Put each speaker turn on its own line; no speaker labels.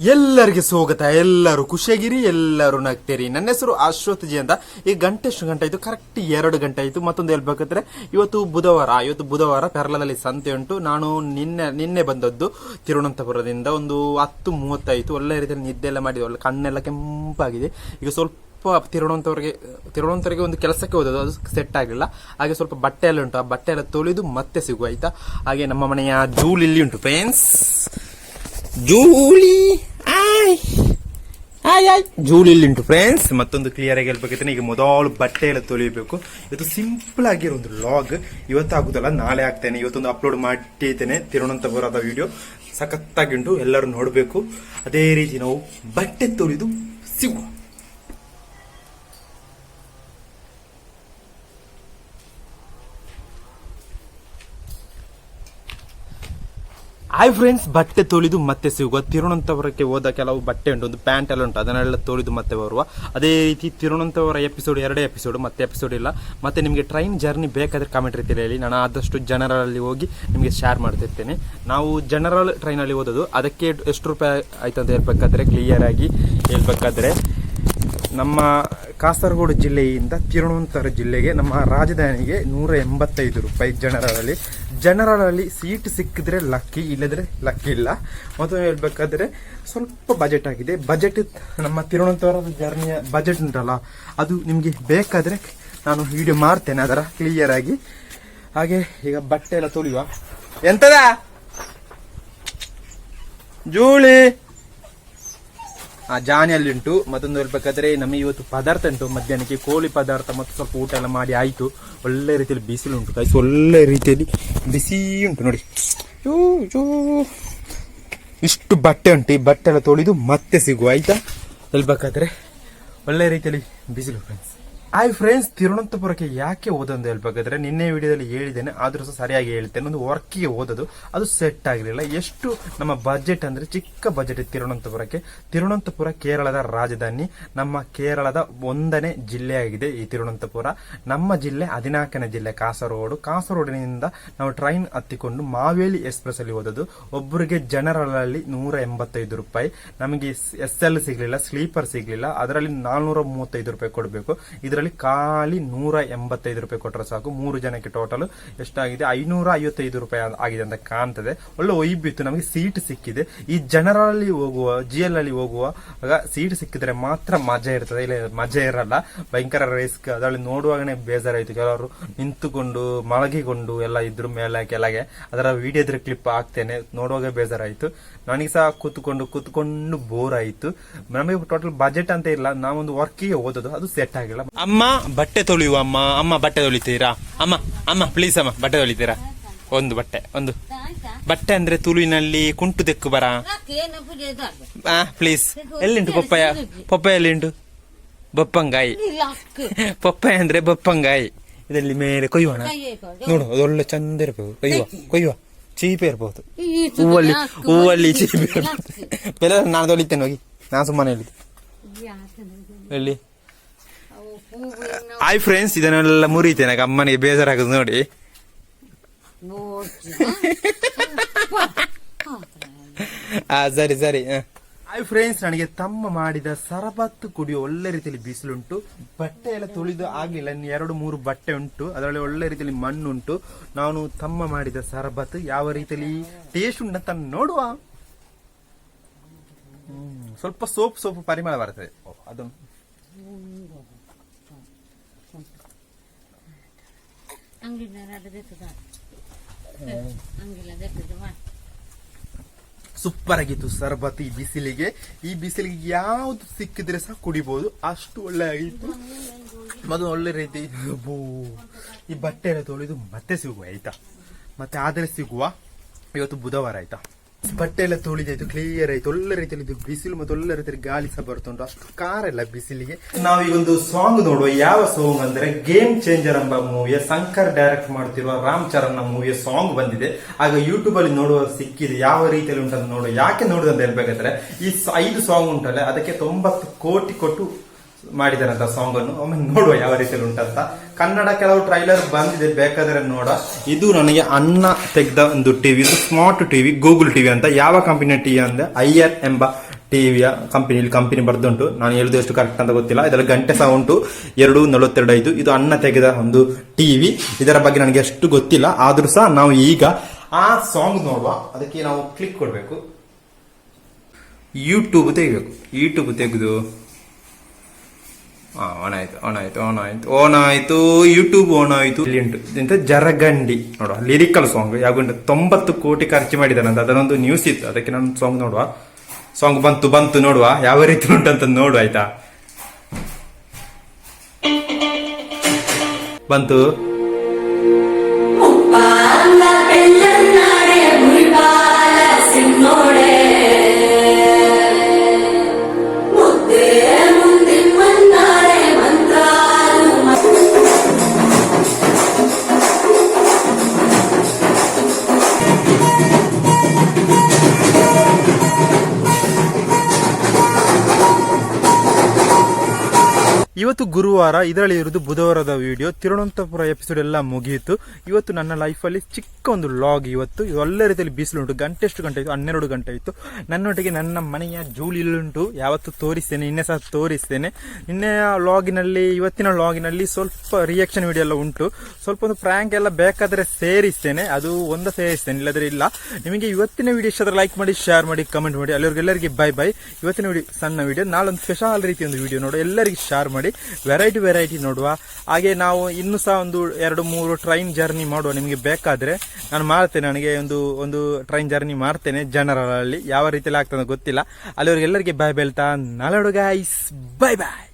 ಎಲ್ಲರಿಗೆ ಸ್ವಾಗತ, ಎಲ್ಲರೂ ಖುಷಿಯಾಗಿರಿ, ಎಲ್ಲರೂ ನಗ್ತೀರಿ. ನನ್ನ ಹೆಸರು ಅಶ್ವಥ್ ಜಿ ಅಂತ. ಈ ಗಂಟೆ ಎಷ್ಟು ಗಂಟೆ ಆಯ್ತು? ಕರೆಕ್ಟ್ ಎರಡು ಗಂಟೆ ಆಯ್ತು. ಮತ್ತೊಂದು ಹೇಳ್ಬೇಕಂದ್ರೆ ಇವತ್ತು ಬುಧವಾರ ಇವತ್ತು ಬುಧವಾರ ಪೆರ್ಲದಲ್ಲಿ ಸಂತೆ ಉಂಟು. ನಾನು ನಿನ್ನೆ ನಿನ್ನೆ ಬಂದದ್ದು ತಿರುವನಂತಪುರದಿಂದ ಒಂದು ಹತ್ತು ಮೂವತ್ತಾಯಿತು ಒಳ್ಳೆ ರೀತಿಯಲ್ಲಿ ನಿದ್ದೆ ಎಲ್ಲ ಮಾಡಿದೆ. ಒಳ್ಳೆ ಕಣ್ಣೆಲ್ಲ ಕೆಂಪಾಗಿದೆ. ಈಗ ಸ್ವಲ್ಪ ತಿರುವನಂತವರಿಗೆ ತಿರುವನಂತವರಿಗೆ ಒಂದು ಕೆಲಸಕ್ಕೆ ಹೋದದ್ದು. ಅದು ಸೆಟ್ ಆಗಲಿಲ್ಲ. ಹಾಗೆ ಸ್ವಲ್ಪ ಬಟ್ಟೆ ಎಲ್ಲ ಉಂಟು. ಆ ಬಟ್ಟೆ ಎಲ್ಲ ತೊಳೆದು ಮತ್ತೆ ಸಿಗುವ, ಆಯ್ತಾ? ಹಾಗೆ ನಮ್ಮ ಮನೆಯ ಜೂಲ್ ಇಲ್ಲಿ ಉಂಟು ಫ್ರೆಂಡ್ಸ್ ಜೂಲಿ, ಆಯ್. ಆಯ್ ಆಯ್. ಜೂಲಿ ಉಂಟು ಫ್ರೆಂಡ್ಸ್ ಮತ್ತೊಂದು ಕ್ಲಿಯರ್ ಆಗಿ ಹೇಳ್ಬೇಕೈತೆ ಈಗ ಮೊದಲು ಬಟ್ಟೆ ಎಲ್ಲ ತೊಳಿಬೇಕು. ಇದು ಸಿಂಪಲ್ ಆಗಿರೋ ಒಂದು ಲಾಗ್ ಇವತ್ತು ಆಗುದಲ್ಲ ನಾಳೆ ಆಗ್ತೇನೆ. ಇವತ್ತೊಂದು ಅಪ್ಲೋಡ್ ಮಾಡಿದ್ದೇನೆ ತಿರುವನಂತಪುರದ ವಿಡಿಯೋ ಸಖತ್ತಾಗಿ ಉಂಟು. ಎಲ್ಲರೂ ನೋಡಬೇಕು. ಅದೇ ರೀತಿ ನಾವು ಬಟ್ಟೆ ತೊಳೆದು ಸಿಗುವ. ಹಾಯ್ ಫ್ರೆಂಡ್ಸ್ ಬಟ್ಟೆ ತೊಳೆದು ಮತ್ತೆ ಸಿಗುವ ತಿರುವನಂತಪುರಕ್ಕೆ ಹೋದ ಕೆಲವು ಬಟ್ಟೆ ಉಂಟು. ಒಂದು ಪ್ಯಾಂಟ್ ಎಲ್ಲ ಉಂಟು. ಅದನ್ನೆಲ್ಲ ತೊಳೆದು ಮತ್ತೆ ಬರುವ. ಅದೇ ರೀತಿ ತಿರುವನಂತಪುರ ಎಪಿಸೋಡ್ ಎರಡೇ ಎಪಿಸೋಡ್ ಮತ್ತೆ ಎಪಿಸೋಡ್ ಇಲ್ಲ. ಮತ್ತೆ ನಿಮಗೆ ಟ್ರೈನ್ ಜರ್ನಿ ಬೇಕಾದ್ರೆ ಕಾಮೆಂಟ್ ರೀತಿಯಲ್ಲಿ ಹೇಳಿ. ನಾನು ಆದಷ್ಟು ಜನರಲ್ಲಿ ಹೋಗಿ ನಿಮಗೆ ಶೇರ್ ಮಾಡ್ತಿರ್ತೇನೆ. ನಾವು ಜನರಲ್ ಟ್ರೈನಲ್ಲಿ ಓದೋದು ಅದಕ್ಕೆ ಎಷ್ಟು ರೂಪಾಯಿ ಆಯ್ತು ಅಂತ ಹೇಳ್ಬೇಕಾದ್ರೆ ಕ್ಲಿಯರ್ ಆಗಿ ಹೇಳ್ಬೇಕಾದ್ರೆ ನಮ್ಮ ಕಾಸರಗೋಡು ಜಿಲ್ಲೆಯಿಂದ ತಿರುವನಂತರ ಜಿಲ್ಲೆಗೆ ನಮ್ಮ ರಾಜಧಾನಿಗೆ ನೂರ ಎಂಬತ್ತೈದು ರೂಪಾಯಿ ಜನರಲಲ್ಲಿ. ಜನರಲಲ್ಲಿ ಸೀಟ್ ಸಿಕ್ಕಿದ್ರೆ ಲಕ್ಕಿ ಇಲ್ಲದ್ರೆ ಲಕ್ಕಿ ಇಲ್ಲ. ಮತ್ತು ಹೇಳ್ಬೇಕಾದ್ರೆ ಸ್ವಲ್ಪ ಬಜೆಟ್ ಆಗಿದೆ. ಬಜೆಟ್ ನಮ್ಮ ತಿರುವನಂತಪುರದ ಜರ್ನಿಯ ಬಜೆಟ್ ಉಂಟಲ್ಲ, ಅದು ನಿಮಗೆ ಬೇಕಾದ್ರೆ ನಾನು ವಿಡಿಯೋ ಮಾಡ್ತೇನೆ ಅದರ ಕ್ಲಿಯರ್ ಆಗಿ. ಹಾಗೆ ಈಗ ಬಟ್ಟೆ ಎಲ್ಲ ತೊಳೆಯುವ. ಎಂತದ? ಜೂಳಿ! ಜಾನಿಯಲ್ಲಿ ಉಂಟು. ಮತ್ತೊಂದು ಹೇಳ್ಬೇಕಾದ್ರೆ ನಮಗೆ ಇವತ್ತು ಪದಾರ್ಥ ಉಂಟು. ಮಧ್ಯಾಹ್ನಕ್ಕೆ ಕೋಳಿ ಪದಾರ್ಥ ಮತ್ತು ಸ್ವಲ್ಪ ಊಟ ಎಲ್ಲ ಮಾಡಿ ಆಯ್ತು. ಒಳ್ಳೆ ರೀತಿಯಲ್ಲಿ ಬಿಸಿಲು ಉಂಟು ಕಾಯಿಸು ಒಳ್ಳೆ ರೀತಿಯಲ್ಲಿ ಬಿಸಿ ಉಂಟು ನೋಡಿ. ಇಷ್ಟು ಬಟ್ಟೆ ಉಂಟು. ಈ ಬಟ್ಟೆ ಎಲ್ಲ ತೊಳೆದು ಮತ್ತೆ ಸಿಗುವ, ಆಯ್ತಾ? ಹೇಳ್ಬೇಕಾದ್ರೆ ಒಳ್ಳೆ ರೀತಿಯಲ್ಲಿ ಬಿಸಿಲು ಫ್ರೆಂಡ್ಸ್ ಹಾಯ್ ಫ್ರೆಂಡ್ಸ್ ತಿರುವನಂತಪುರಕ್ಕೆ ಯಾಕೆ ಓದೋದು ಹೇಳ್ಬೇಕಾದ್ರೆ, ನಿನ್ನೆ ವಿಡಿಯೋದಲ್ಲಿ ಹೇಳಿದ್ದೇನೆ, ಆದ್ರೂ ಸಹ ಸರಿಯಾಗಿ ಹೇಳ್ತೇನೆ. ಒಂದು ವರ್ಕಿಗೆ ಓದೋದು ಅದು ಸೆಟ್ ಆಗಿರಲಿಲ್ಲ. ಎಷ್ಟು ನಮ್ಮ ಬಜೆಟ್ ಅಂದ್ರೆ ಚಿಕ್ಕ ಬಜೆಟ್ ತಿರುವನಂತಪುರಕ್ಕೆ. ತಿರುವನಂತಪುರ ಕೇರಳದ ರಾಜಧಾನಿ. ನಮ್ಮ ಕೇರಳದ ಒಂದನೇ ಜಿಲ್ಲೆಯಾಗಿದೆ ಈ ತಿರುವನಂತಪುರ. ನಮ್ಮ ಜಿಲ್ಲೆ, ಹದಿನಾಲ್ಕನೇ ಜಿಲ್ಲೆ, ಕಾಸರಗೋಡು. ಕಾಸರಗೋಡಿನಿಂದ ನಾವು ಟ್ರೈನ್ ಹತ್ತಿಕೊಂಡು ಮಾವೇಲಿ ಎಕ್ಸ್ಪ್ರೆಸ್ ಅಲ್ಲಿ ಓದೋದು ಒಬ್ಬರಿಗೆ ಜನರಲ್ ಅಲ್ಲಿ ನೂರ ಎಂಬತ್ತೈದು ರೂಪಾಯಿ. ನಮಗೆ ಎಸ್ ಎಲ್ ಸಿಗ್ಲಿಲ್ಲ ಸ್ಲೀಪರ್ ಸಿಗ್ಲಿಲ್ಲ. ಅದರಲ್ಲಿ ನಾಲ್ನೂರ ಮೂವತ್ತೈದು ರೂಪಾಯಿ ಕೊಡಬೇಕು. ಇದರಲ್ಲಿ ಖಾಲಿ ನೂರ ಎಂಬತ್ತೈದು ರೂಪಾಯಿ ಕೊಟ್ಟರೆ ಸಾಕು. ಮೂರು ಜನಕ್ಕೆ ಟೋಟಲ್ ಎಷ್ಟಾಗಿದೆ? ಐನೂರ ಐವತ್ತೈದು ರೂಪಾಯಿ ಆಗಿದೆ ಅಂತ ಕಾಣ್ತದೆ. ಒಳ್ಳೆ ಒಯ್ಬಿತ್ತು. ನಮಗೆ ಸೀಟ್ ಸಿಕ್ಕಿದೆ. ಈ ಜನರಲ್ಲಿ ಹೋಗುವ ಜಿ ಎಲ್ ಅಲ್ಲಿ ಹೋಗುವಾಗ ಸೀಟ್ ಸಿಕ್ಕಿದ್ರೆ ಮಾತ್ರ ಮಜಾ ಇರ್ತದೆ. ಇಲ್ಲ, ಮಜಾ ಇರಲ್ಲ. ಭಯಂಕರ ರಿಸ್ಕ್ ಅದರಲ್ಲಿ ನೋಡುವಾಗನೇ ಬೇಜಾರಾಯ್ತು. ಕೆಲವರು ನಿಂತುಕೊಂಡು, ಮಲಗಿಕೊಂಡು ಎಲ್ಲ ಇದ್ರು ಮೇಲೆ, ಕೆಳಗೆ. ಅದರ ವಿಡಿಯೋದ್ರ ಕ್ಲಿಪ್ ಹಾಕ್ತೇನೆ. ನೋಡುವಾಗ ಬೇಜಾರಾಯ್ತು. ನನಗೆ ಸಹ ಕೂತ್ಕೊಂಡು ಕೂತ್ಕೊಂಡು ಬೋರ್ ಆಯ್ತು. ನಮಗೆ ಟೋಟಲ್ ಬಜೆಟ್ ಅಂತ ಇಲ್ಲ. ನಾವೊಂದು ವರ್ಕಿಗೆ ಓದೋದು ಅದು ಸೆಟ್ ಆಗಿಲ್ಲ. ಅಮ್ಮ ಬಟ್ಟೆ ತೊಳೆಯುವ ಅಮ್ಮ ಅಮ್ಮ ಬಟ್ಟೆ ತೊಳಿತೀರಾ? ಅಮ್ಮ ಅಮ್ಮ ಪ್ಲೀಸ್ ಅಮ್ಮ ಬಟ್ಟೆ ತೊಳಿತೀರಾ? ಒಂದು ಬಟ್ಟೆ ಒಂದು. ಬಟ್ಟೆ ಅಂದ್ರೆ ತುಳುವಿನಲ್ಲಿ ಕುಂಟು ತೆಕ್ಕು ಬರ? ಆ ಪ್ಲೀಸ್ ಎಲ್ಲಿಂಟು ಪಪ್ಪಾಯ ಪಪ್ಪಾಯ ಎಲ್ಲಿಂಟು? ಬೊಪ್ಪಂಗಾಯಿ. ಪಪ್ಪಾಯ ಅಂದ್ರೆ ಬೊಪ್ಪಂಗಾಯಿ. ಇದರಲ್ಲಿ ಮೇಲೆ ಕೊಯ್ಯೋಣ. ನೋಡು ಅದೊಳ್ಳೆ ಚಂದ ಇರ್ಬೇಕು ಕೊಯ್ಯುವ ಕೊಯ್ಯುವ. ಚೀಪೆ ಇರ್ಬೋದು. ಹೂವಲ್ಲಿ ಹೂವಲ್ಲಿ ಚೀಪೆ ಇರ್ಬೋದು. ಬೆಲೆ ನಾನು ತೊಳಿತೇನೆ ಹೋಗಿ. ನಾನು ಸುಮ್ಮನೆ ಹೇಳಿದ್ದೆ ಎಲ್ಲಿ? ಆಯ್ ಫ್ರೆಂಡ್ಸ್ ಇದನ್ನೆಲ್ಲ ಮುರಿತೇನೆ ಅಮ್ಮನಿಗೆ ಬೇಜಾರಾಗೋದು ನೋಡಿ. ಆ ಸರಿ ಸರಿ ಹಾಯ್ ಫ್ರೆಂಡ್ಸ್ ನನಗೆ ತಮ್ಮ ಮಾಡಿದ ಸರಬತ್ತು ಕುಡಿಯೋ ಒಳ್ಳೆ ರೀತಿಯಲ್ಲಿ ಬಿಸಿಲುಂಟು ಬಟ್ಟೆ ಎಲ್ಲ ತೊಳೆದು ಆಗಲಿಲ್ಲ ಇನ್ನು ಎರಡು ಮೂರು ಬಟ್ಟೆ ಉಂಟು ಅದರಲ್ಲಿ ಒಳ್ಳೆ ರೀತಿಯಲ್ಲಿ ಮಣ್ಣುಂಟು. ನಾನು ತಮ್ಮ ಮಾಡಿದ ಸರಬತ್ತು ಯಾವ ರೀತಿಯಲ್ಲಿ ಟೇಸ್ಟ್ ಉಂಟಂತ ನೋಡುವ. ಹ್ಮ್, ಸ್ವಲ್ಪ ಸೋಪ್ ಸೋಪ್ ಪರಿಮಳ ಬರ್ತದೆ. ಓ, ಅದು ಸೂಪರ್ ಆಗಿತ್ತು ಸರ್ಬತ್ ಈ ಬಿಸಿಲಿಗೆ. ಈ ಬಿಸಿಲಿಗೆ ಯಾವ್ದು ಸಿಕ್ಕಿದ್ರೆ ಸಹ ಕುಡಿಬಹುದು ಅಷ್ಟು ಒಳ್ಳೆ ಆಗಿತ್ತು. ಮತ್ತು ಒಳ್ಳೆ ರೀತಿ. ಈ ಬಟ್ಟೆ ಎಲ್ಲ ತೊಳೆದು ಮತ್ತೆ ಸಿಗುವ ಆಯ್ತಾ? ಮತ್ತೆ ಆದರೆ ಸಿಗುವ. ಇವತ್ತು ಬುಧವಾರ ಆಯ್ತಾ? ಬಟ್ಟೆ ಎಲ್ಲ ತೊಳಿದಾಯ್ತು ಕ್ಲಿಯರ್ ಆಯ್ತು. ಒಳ್ಳೆ ರೀತಿಯಲ್ಲಿ ಇದು ಬಿಸಿಲು ಮತ್ತೆ ಒಳ್ಳೆ ರೀತಿಯಲ್ಲಿ ಗಾಳಿ ಸಹ ಬರ್ತುಂಟು ಅಷ್ಟು ಎಲ್ಲ ಬಿಸಿಲಿಗೆ. ಈ ಒಂದು ಸಾಂಗ್ ನೋಡುವ. ಯಾವ ಸಾಂಗ್ ಅಂದ್ರೆ ಗೇಮ್ ಚೇಂಜರ್ ಎಂಬ ಮೂವಿಯ ಶಂಕರ್ ಡೈರೆಕ್ಟ್ ಮಾಡ್ತಿರುವ ರಾಮ್ ಚರಣ್ ಮೂವಿಯ ಸಾಂಗ್ ಬಂದಿದೆ. ಆಗ ಯೂಟ್ಯೂಬ್ ಅಲ್ಲಿ ನೋಡುವ ಸಿಕ್ಕಿದೆ ಯಾವ ರೀತಿಯಲ್ಲಿ ಉಂಟು ನೋಡುವ. ಯಾಕೆ ನೋಡುದು ಅಂತ ಹೇಳ್ಬೇಕಾದ್ರೆ, ಈ ಐದು ಸಾಂಗ್ ಉಂಟಲ್ಲ, ಅದಕ್ಕೆ ತೊಂಬತ್ತು ಕೋಟಿ ಕೊಟ್ಟು ಮಾಡಿದಾರಂತ ಸಾಂಗ್ ಅನ್ನು ಒಮ್ಮೆ ನೋಡುವ ಯಾವ ರೀತಿಯಲ್ಲಿ ಉಂಟಂತ. ಕನ್ನಡ ಕೆಲವು ಟ್ರೈಲರ್ ಬಂದಿದೆ, ಬೇಕಾದ್ರೆ ನೋಡ. ಇದು ನನಗೆ ಅನ್ನ ತೆಗೆದ ಒಂದು ಟಿವಿ ಇದು ಸ್ಮಾರ್ಟ್ ಟಿವಿ ಗೂಗಲ್ ಟಿವಿ ಅಂತ. ಯಾವ ಕಂಪನಿಯ ಟಿವಿ ಅಂದ್ರೆ? ಐಆರ್ ಎಂಬ ಟಿವಿಯ ಕಂಪನಿ ಕಂಪನಿ ಬರ್ದುಂಟು. ನಾನು ಹೇಳುದು ಎಷ್ಟು ಕರೆಕ್ಟ್ ಅಂತ ಗೊತ್ತಿಲ್ಲ. ಇದರಲ್ಲಿ ಗಂಟೆ ಸಹ ಉಂಟು. ಎರಡು ನಲವತ್ತೆರಡು ಐದು ಇದು ಅನ್ನ ತೆಗೆದ ಒಂದು ಟಿವಿ ಇದರ ಬಗ್ಗೆ ನನಗೆ ಅಷ್ಟು ಗೊತ್ತಿಲ್ಲ. ಆದ್ರೂ ಸಹ ನಾವು ಈಗ ಆ ಸಾಂಗ್ ನೋಡುವ. ಅದಕ್ಕೆ ನಾವು ಕ್ಲಿಕ್ ಕೊಡಬೇಕು. ಯೂಟ್ಯೂಬ್ ತೆಗಿಬೇಕು. ಯೂಟ್ಯೂಬ್ ತೆಗೆದು ಆನ್ ಆಯ್ತು ಆನ್ ಆಯ್ತು ಆನ್ ಆಯ್ತು ಆನ್ ಆಯ್ತು ಯೂಟ್ಯೂಬ್ ಓನ್ ಆಯ್ತು. ಎಂತ ಜರಗಂಡಿ, ನೋಡುವ ಲಿರಿಕಲ್ ಸಾಂಗ್ ಯಾಕಂದ್ರೆ ತೊಂಬತ್ತು ಕೋಟಿ ಖರ್ಚು ಮಾಡಿದಾನಂತ ಅದನ್ನೊಂದು ನ್ಯೂಸ್ ಇತ್ತು, ಅದಕ್ಕೆ ನಾನು ಸಾಂಗ್ ನೋಡುವ. ಸಾಂಗ್ ಬಂತು ಬಂತು ನೋಡುವ, ಯಾವ ರೀತಿ ಉಂಟಂತ ನೋಡು, ಆಯ್ತಾ? ಬಂತು. ಇವತ್ತು ಗುರುವಾರ, ಇದರಲ್ಲಿ ಇರೋದು ಬುಧವಾರದ ವಿಡಿಯೋ ತಿರುವನಂತಪುರ ಎಪಿಸೋಡ್ ಎಲ್ಲ ಮುಗಿಯಿತು ಇವತ್ತು ನನ್ನ ಲೈಫಲ್ಲಿ ಚಿಕ್ಕ ಒಂದು ಲಾಗ್ ಇವತ್ತು. ಎಲ್ಲ ರೀತಿಯಲ್ಲಿ ಬಿಸಿಲುಂಟು. ಗಂಟೆ ಎಷ್ಟು ಗಂಟೆ ಇತ್ತು. ಹನ್ನೆರಡು ಗಂಟೆ ಆಯಿತು ನನ್ನೊಟ್ಟಿಗೆ ನನ್ನ ಮನೆಯ ಜೂಲಿಲುಂಟು. ಯಾವತ್ತು ತೋರಿಸ್ತೇನೆ. ನಿನ್ನೆ ಸಹ ತೋರಿಸ್ತೇನೆ. ನಿನ್ನೆಯ ಲಾಗಿನಲ್ಲಿ ಇವತ್ತಿನ ಲಾಗಿನಲ್ಲಿ ಸ್ವಲ್ಪ ರಿಯಾಕ್ಷನ್ ವಿಡಿಯೋ ಎಲ್ಲ ಉಂಟು. ಸ್ವಲ್ಪ ಒಂದು ಪ್ರ್ಯಾಂಕ್ ಎಲ್ಲ ಬೇಕಾದರೆ ಸೇರಿಸ್ತೇನೆ. ಅದು ಒಂದು ಸೇರಿಸ್ತೇನೆ. ಇಲ್ಲದ್ರೆ ಇಲ್ಲ. ನಿಮಗೆ ಇವತ್ತಿನ ವಿಡಿಯೋ ಇಷ್ಟ ಲೈಕ್ ಮಾಡಿ ಶೇರ್ ಮಾಡಿ ಕಮೆಂಟ್ ಮಾಡಿ. ಅಲ್ಲಿವರೆಗೆಲ್ಲರಿಗೆ ಬೈ ಬೈ ಇವತ್ತಿನ ವಿಡಿಯೋ ಸಣ್ಣ ವಿಡಿಯೋ ನಾಳೊಂದು ಸ್ಪೆಷಲ್ ರೀತಿ ಒಂದು ವಿಡಿಯೋ ನೋಡು. ಎಲ್ಲರಿಗೆ ಶೇರ್ ಮಾಡಿ. ವೆರೈಟಿ ವೆರೈಟಿ ನೋಡುವ. ಹಾಗೆ ನಾವು ಇನ್ನು ಸಹ ಒಂದು ಎರಡು ಮೂರು ಟ್ರೈನ್ ಜರ್ನಿ ಮಾಡುವ ನಿಮಗೆ ಬೇಕಾದ್ರೆ. ನಾನು ಮಾಡ್ತೇನೆ, ನನಗೆ ಒಂದು ಒಂದು ಟ್ರೈನ್ ಜರ್ನಿ ಮಾಡ್ತೇನೆ ಜನರಲ್ಲಿ. ಯಾವ ರೀತಿಯಲ್ಲಿ ಆಗ್ತದೆ ಗೊತ್ತಿಲ್ಲ. ಅಲ್ಲಿ ಎಲ್ಲರಿಗೆ ಬಾಯ್ ಬೆಳ್ತಾ ನಾಳೆ ಗಾಯ್ಸ್ ಬಾಯ್ ಬಾಯ್